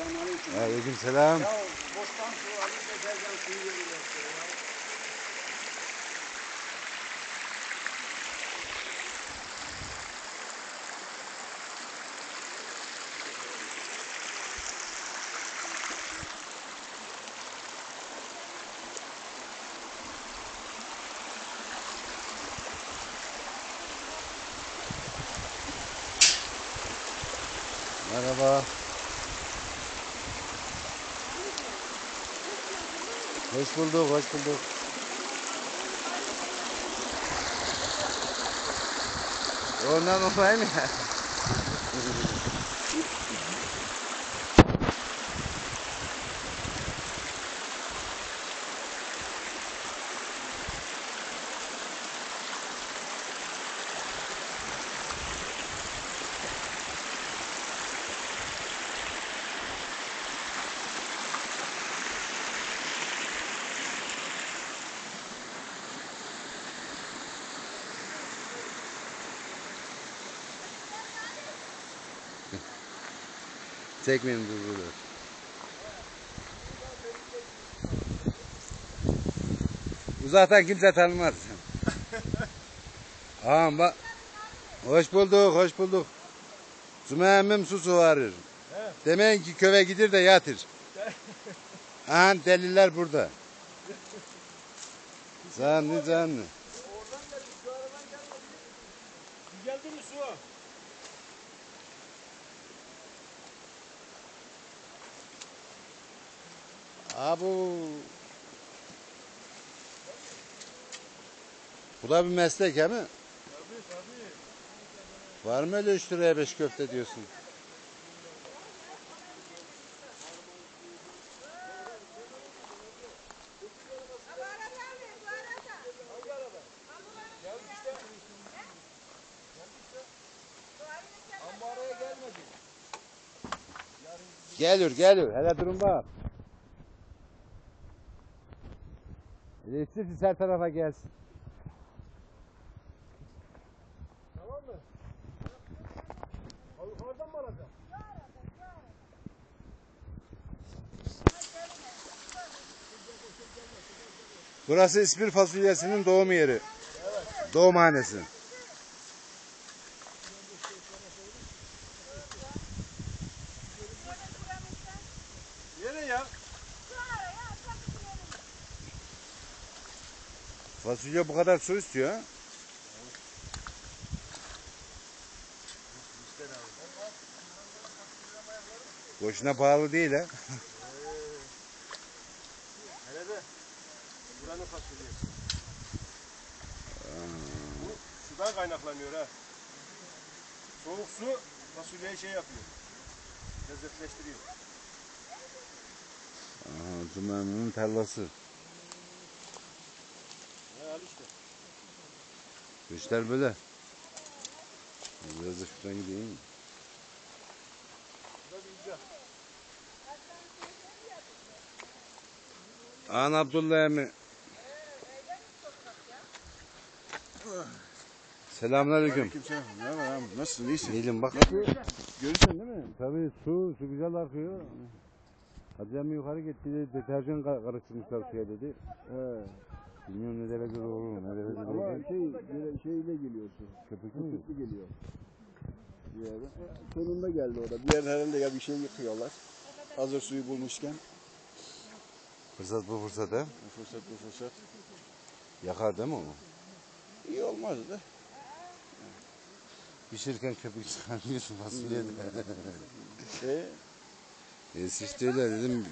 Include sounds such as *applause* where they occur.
Selamünaleyküm. Aleyküm selam. Ya bostan su alıp geleceğim suyu işte ya. Merhaba. Hoş bulduk, hoş bulduk. Ondan olayım ya. *laughs* Dur. dur. Uzaktan kimse tanımaz. *laughs* Ağam bak. Hoş bulduk, hoş bulduk. Sümeyemim su su varır. Demeyin ki köve gidir de yatır. *laughs* Aha deliller burada. Canlı canlı. Geldi mi su? Abu. Bu da bir meslek he mi? Tabii tabii. Var mı öyle 3 liraya 5 köfte diyorsun? Geliyor geliyor. Hele durun bak. İstiyorsa her tarafa gelsin. Tamam mı? Al yukarıdan mı alacağım? Burası İspir fasulyesinin doğum yeri. Doğumhanesi. Fasulye bu kadar su istiyor ha? Boşuna pahalı değil ha. Hele de buranın fasulyesi. Bu sudan kaynaklanıyor ha. Soğuk su fasulyeyi şey yapıyor. Lezzetleştiriyor. Aha, Cuma'nın tarlası. İşte. Bu işler böyle. Biraz da şuradan gideyim. An Abdullah emmi. Selamünaleyküm. Kimse ne var abi? Nasılsın? İyisin? İyiyim bak. Görürsen değil mi? Tabii su, su güzel akıyor. Hadi emmi yukarı gitti dedi, deterjan ka- karıştırmışlar suya dedi. He. Bilmiyorum ne derece doğru, ne derece Ama değil. şey, böyle şeyle geliyor su. Köpük mü? Köpüklü geliyor. Bir yerden. E, Sonunda geldi orada. Bir yer herhalde ya bir şey yıkıyorlar. Hazır suyu bulmuşken. Fırsat bu fırsat ha. Fırsat bu fırsat. Yakar değil mi o? İyi olmazdı. Pişirirken köpük çıkarmıyorsun fasulyede. *laughs* E, e işte öyle dedim